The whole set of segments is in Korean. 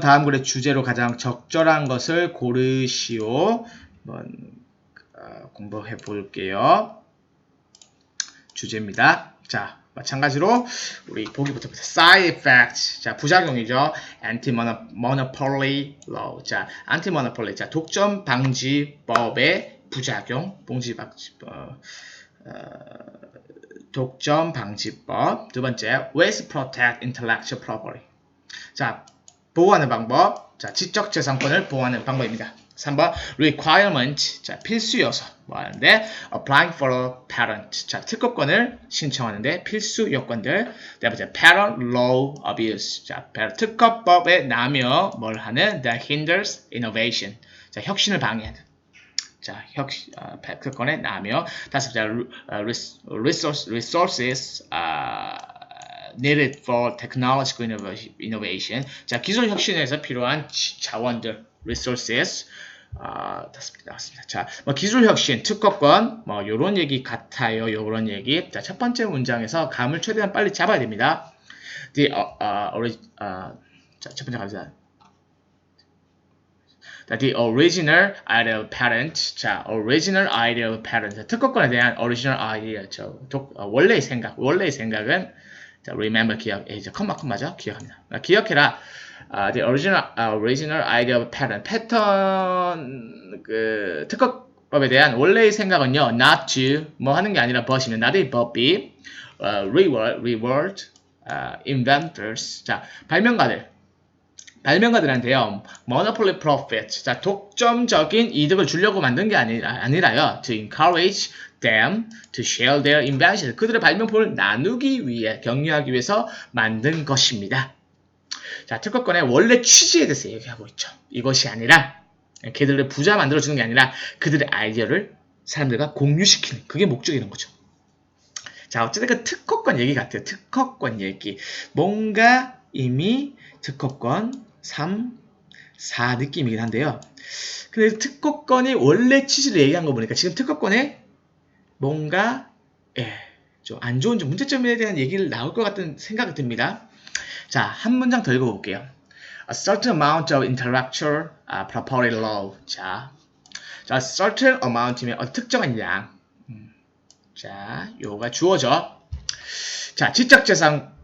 다음 글의 주제로 가장 적절한 것을 고르시오. 한번 어, 공부해 볼게요. 주제입니다. 자, 마찬가지로 우리 보기부터 보세요. side effect. 자, 부작용이죠. anti-monopoly law. 자, anti-monopoly. 자, 독점 방지법의 부작용. 봉지 방지 어, 어, 독점 방지법. 두 번째, ways protect intellectual property. 자, 보호하는 방법. 자, 지적 재산권을 보호하는 방법입니다. 3번 requirement. 자, 필수 요소. 뭐 하는데 applying for a patent. 자, 특허권을 신청하는데 필수 요건들. 네 번째 patent law abuse. 자, 특허법의 남용 뭘 하는 that hinders innovation. 자, 혁신을 방해하는. 자, 혁, 어, 특허권의 남용. 다섯 번째 resource, resources. 아, needed for technological innovation. 자, 기술 혁신에서 필요한 자원들, resources. 아, 나왔습니다. 자, 뭐 기술 혁신, 특허권, 뭐 요런 얘기 같아요. 요런 얘기. 자, 첫 번째 문장에서 감을 최대한 빨리 잡아야 됩니다. The uh, uh, ori, uh, 자, 첫 번째 갑니다. The original idea of patent. 자, original idea of patent. 특허권에 대한 original idea. 저, 독, 어, 원래의 생각. 원래의 생각은 자, remember 기억, 예, 이제 컴마 컴마죠? 기억합니다. 기억해라. Uh, the original uh, original idea of pattern. 패턴 그 특허법에 대한 원래의 생각은요, not to 뭐 하는 게 아니라 but입니다. not a but be uh, reward reward uh, inventors. 자, 발명가들. 발명가들한테요, monopoly profit, 자, 독점적인 이득을 주려고 만든 게 아니라, 아니라요, to encourage them to share their invention. 그들의 발명품을 나누기 위해, 격려하기 위해서 만든 것입니다. 자, 특허권의 원래 취지에 대해서 얘기하고 있죠. 이것이 아니라, 걔들을 부자 만들어 주는 게 아니라, 그들의 아이디어를 사람들과 공유시키는, 그게 목적이라는 거죠. 자, 어쨌든 그 특허권 얘기 같아요. 특허권 얘기. 뭔가 이미 특허권 3, 4 느낌이긴 한데요. 근데 특허권이 원래 취지를 얘기한 거 보니까 지금 특허권에 뭔가 예, 좀 안 좋은 좀 문제점에 대한 얘기를 나올 것 같은 생각이 듭니다. 자, 한 문장 더 읽어볼게요. A certain amount of intellectual uh, property law. 자, 자, certain amount이면 어, 특정한 양. 음, 자, 요가 주어져. 자, 지적재산권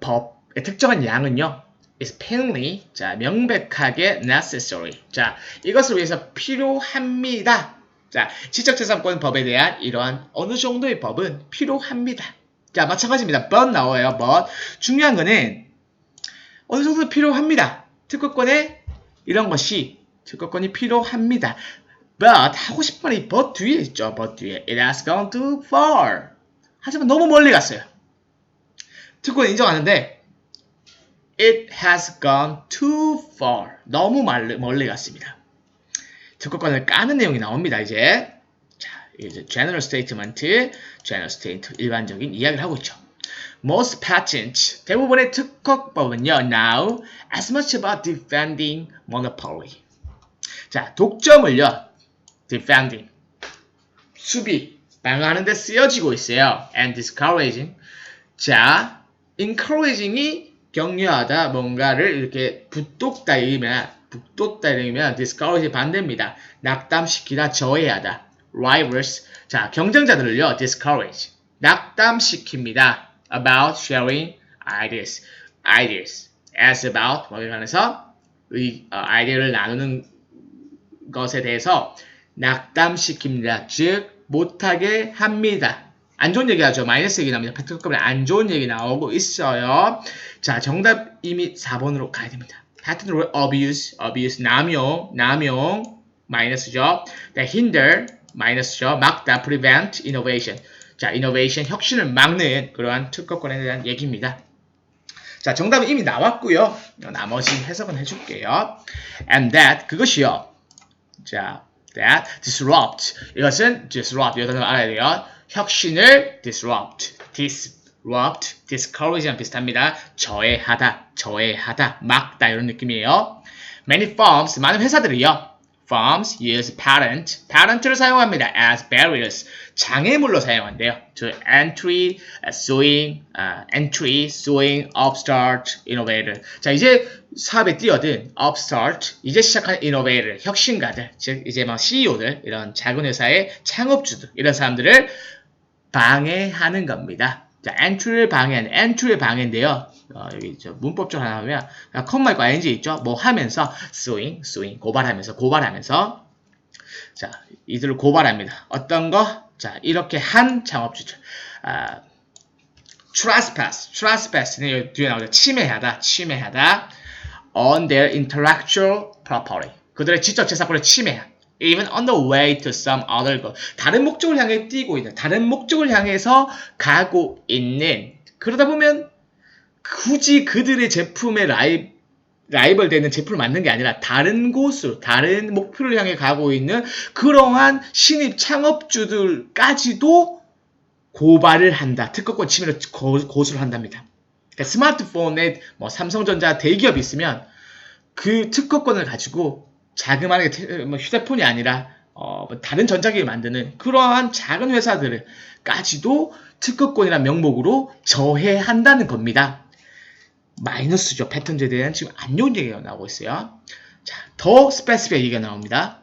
법의 특정한 양은요. Is plainly 자 명백하게 necessary. 자 이것을 위해서 필요합니다. 자 지적재산권 법에 대한 이러한 어느 정도의 법은 필요합니다. 자 마찬가지입니다. but 나와요 but. 중요한 거는 어느 정도 필요합니다. 특허권에 이런 것이 특허권이 필요합니다. but 하고 싶은 이 but 뒤에 있죠. but 뒤에. it has gone too far. 하지만 너무 멀리 갔어요. 특허권 인정하는데 It has gone too far. 너무 멀리, 갔습니다. 특허권을 까는 내용이 나옵니다. 이제 자, 이제 general statement, general statement 일반적인 이야기를 하고 있죠. Most patents 대부분의 특허법은요. Now as much about defending monopoly. 자, 독점을요. defending 수비 방어하는 데 쓰여지고 있어요. and discouraging 자, encouraging이 격려하다 뭔가를 이렇게 북돋다 이면 북돋다 이면 discourage 반대입니다. 낙담시키다 저해하다 rivals 자 경쟁자들을요 discourage 낙담시킵니다 about sharing ideas ideas as about 뭐에 관해서 의, 어, 아이디어를 나누는 것에 대해서 낙담시킵니다. 즉 못하게 합니다. 안 좋은 얘기 하죠. 마이너스 얘기 나옵니다. 패트급에 안 좋은 얘기 나오고 있어요. 자, 정답 이미 4번으로 가야 됩니다. 패턴 룰 abuse, abuse, 남용, 남용, 마이너스죠. 네, hinder, 마이너스죠. 막다, prevent, innovation. 자, innovation, 혁신을 막는 그러한 특허권에 대한 얘기입니다. 자, 정답은 이미 나왔고요. 나머지 해석은 해줄게요. And that, 그것이요. 자, that, disrupt. 이것은 disrupt. 이것을 알아야 돼요. 혁신을 disrupt, disrupt, discourage랑 비슷합니다. 저해하다, 저해하다, 막다 이런 느낌이에요. Many firms, 많은 회사들이요. firms use patent, patent를 사용합니다. as barriers, 장애물로 사용한대요. to entry, uh, suing, uh, entry, suing, upstart, innovator. 자, 이제 사업에 뛰어든 upstart, 이제 시작한 innovator, 혁신가들, 즉 이제 막 CEO들, 이런 작은 회사의 창업주들, 이런 사람들을 방해하는 겁니다. 자, entry를 방해하는, entry의 방해인데요. 어, 여기 저 문법적으로 하나 하면 컴마 있고 ing 있죠. 뭐 하면서 suing, suing 고발하면서 고발하면서 자 이들을 고발합니다. 어떤 거? 자 이렇게 한 창업주들 아, trespass, trespass는 뒤에 나오죠. 침해하다, 침해하다 on their intellectual property 그들의 지적 재산권을 침해한 even on the way to some other goal 다른 목적을 향해 뛰고 있는 다른 목적을 향해서 가고 있는 그러다 보면 굳이 그들의 제품에 라이, 라이벌 되는 제품을 만든 게 아니라 다른 곳으로, 다른 목표를 향해 가고 있는 그러한 신입 창업주들까지도 고발을 한다. 특허권 침해로 고, 고소를 한답니다. 그러니까 스마트폰에 뭐 삼성전자 대기업이 있으면 그 특허권을 가지고 자그마하게 테- 뭐 휴대폰이 아니라 어, 뭐 다른 전자기기를 만드는 그러한 작은 회사들까지도 특허권이라는 명목으로 저해한다는 겁니다. 마이너스죠. 패턴제에 대한 지금 안 좋은 얘기가 나오고 있어요. 자, 더 스페시픽 얘기가 나옵니다.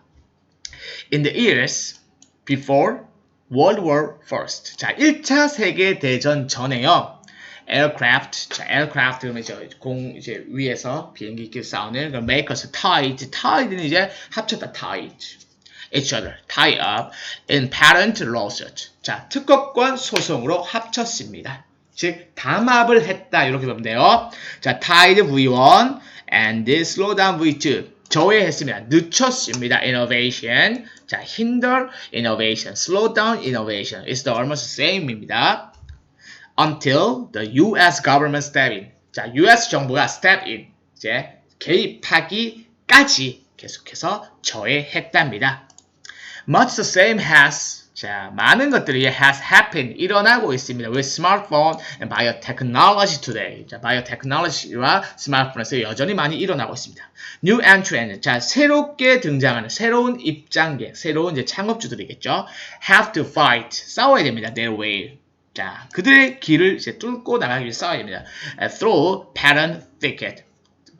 In the years before World War First. 자, 1차 세계 대전 전에요. Aircraft, 자, aircraft 그러면 이제 공 이제 위에서 비행기 끼리 싸우는 그 makers tied, tied는 이제 합쳤다 tied. each other, tie up in patent lawsuit. 자, 특허권 소송으로 합쳤습니다. 즉 담합을 했다 이렇게 보면 돼요. 자, tied V1 and slow down V2. 저해했습니다. 늦췄습니다. innovation. 자, hinder innovation, slow down innovation. It's the almost same입니다. Until the U.S. government step in. 자, U.S. 정부가 step in. 이제 개입하기까지 계속해서 저해했답니다. Much the same has 자, 많은 것들이 has happened 일어나고 있습니다. with smartphone and biotechnology today. 자, biotechnology와 스마트폰에서 여전히 많이 일어나고 있습니다. new entrant 자, 새롭게 등장하는 새로운 입장객, 새로운 이제 창업주들이겠죠. have to fight 싸워야 됩니다. their way. 자, 그들의 길을 이제 뚫고 나가기 위해 싸워야 됩니다. Uh, through patent thicket.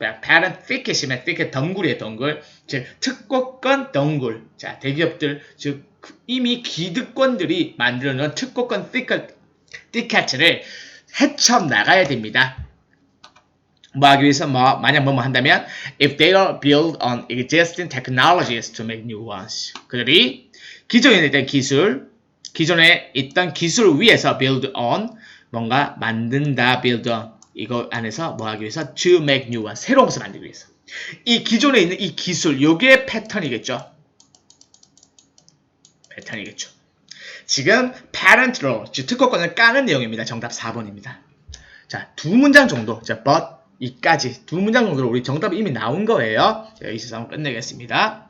patent thicket이면 thicket 덩굴이에요, 덩굴. 즉, 특허권 덩굴. 자, 대기업들, 즉, 그 이미 기득권들이 만들어 놓은 특허권 thicket, thicket를 헤쳐나가야 됩니다. 뭐 하기 위해서 뭐 만약 뭐뭐 한다면 if they are built on existing technologies to make new ones 그들이 기존에 있던 기술 기존에 있던 기술을 위해서 build on 뭔가 만든다 build on. 이거 안에서 뭐 하기 위해서 to make new one 새로운 것을 만들기 위해서. 이 기존에 있는 이 기술 요게 패턴이겠죠? 패턴이겠죠. 지금 patent law 즉 특허권을 까는 내용입니다. 정답 4번입니다. 자 두 문장 정도. 자 but 이까지. 두 문장 정도로 우리 정답이 이미 나온 거예요. 여기서 한번 끝내겠습니다